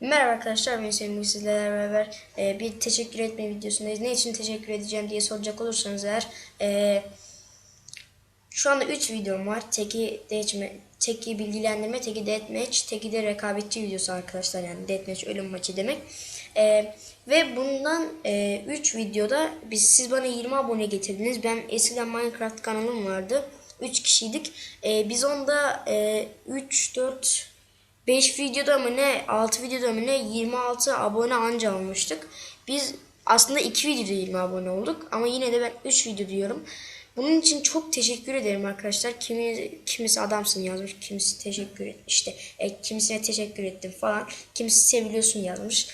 Merhaba arkadaşlar ben Hüseyin sizlerle beraber e, bir teşekkür etme videosundayız. Ne için teşekkür edeceğim diye soracak olursanız eğer e, şu anda 3 videom var. Teki deathmatch, teki bilgilendirme, teki deathmatch, teki de rekabetçi videosu arkadaşlar yani deathmatch ölüm maçı demek. E, ve bundan 3 videoda biz siz bana 20 abone getirdiniz. Ben eskiden Minecraft kanalım vardı. 3 kişiydik. E, biz onda e, 3 4 5 videoda mı ne 6 videoda mı ne 26 abone anca almıştık. Biz aslında 2 videoda 20 abone olduk ama yine de ben 3 video diyorum. Bunun için çok teşekkür ederim arkadaşlar. Kimi, kimisi adamsın yazmış, kimisi teşekkür et, işte e, kimisine teşekkür ettim falan. Kimisi seviliyorsun yazmış.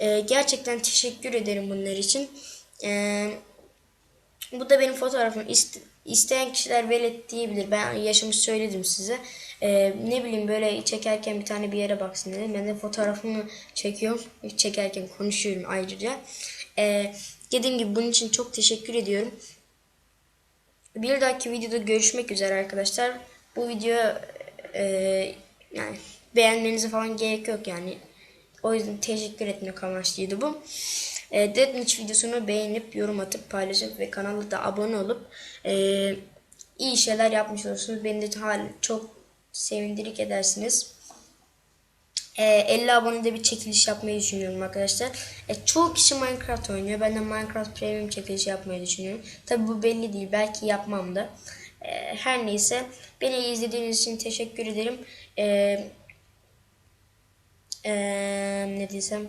E, gerçekten teşekkür ederim bunlar için. E, bu da benim fotoğrafım. İste, isteyen kişiler velet diyebilir. Ben yaşımı söyledim size. Ee, ne bileyim böyle çekerken bir tane bir yere baksın dedim. Ben de fotoğrafımı çekiyorum. Çekerken konuşuyorum ayrıca. Ee, dediğim gibi bunun için çok teşekkür ediyorum. Bir dahaki videoda görüşmek üzere arkadaşlar. Bu video e, yani beğenmenize falan gerek yok yani. O yüzden teşekkür etmek amaçlıydı bu. E, Deathmatch videosunu beğenip, yorum atıp, paylaşıp ve kanala da abone olup e, iyi şeyler yapmış olursunuz. Beni de çok sevindirik edersiniz. E, 50 abonede bir çekiliş yapmayı düşünüyorum arkadaşlar. E, çoğu kişi Minecraft oynuyor. Ben de Minecraft Premium çekilişi yapmayı düşünüyorum. Tabi bu belli değil. Belki yapmam da. E, her neyse. Beni izlediğiniz için teşekkür ederim. Eee ee, ne diysem.